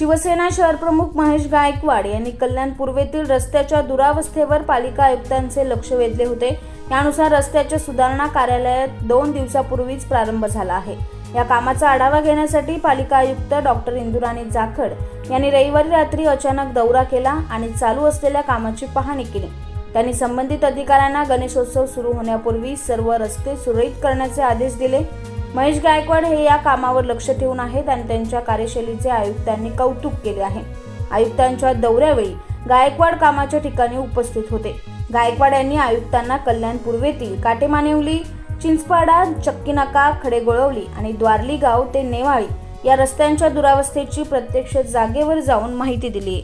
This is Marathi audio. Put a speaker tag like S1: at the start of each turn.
S1: शिवसेना शहरप्रमुख महेश गायकवाड यांनी कल्याण पूर्वेतील रस्त्याच्या दुरावस्थेवर पालिका आयुक्तांचे लक्ष वेधले होते. यानुसार रस्त्याच्या सुधारणा कार्यालयात दोन दिवसापूर्वीच प्रारंभ झाला आहे. या कामाचा आढावा घेण्यासाठी पालिका आयुक्त डॉक्टर इंदुराणी जाखड यांनी रविवारी रात्री अचानक दौरा केला आणि चालू असलेल्या कामाची पाहणी केली. त्यांनी संबंधित अधिकाऱ्यांना गणेशोत्सव सुरू होण्यापूर्वी सर्व रस्ते सुरळीत करण्याचे आदेश दिले. महेश गायकवाड हे या कामावर लक्ष ठेवून आहेत आणि त्यांच्या कार्यशैलीचे आयुक्तांनी कौतुक केले आहे. आयुक्तांच्या दौऱ्यावेळी गायकवाड कामाच्या ठिकाणी उपस्थित होते. गायकवाड यांनी आयुक्तांना कल्याण पूर्वेतील काटेमानेवली चिंचपाडा चक्कीनाका खडेगोळवली आणि द्वारली गाव ते नेवाळी या रस्त्यांच्या दुरावस्थेची प्रत्यक्ष जागेवर जाऊन माहिती दिली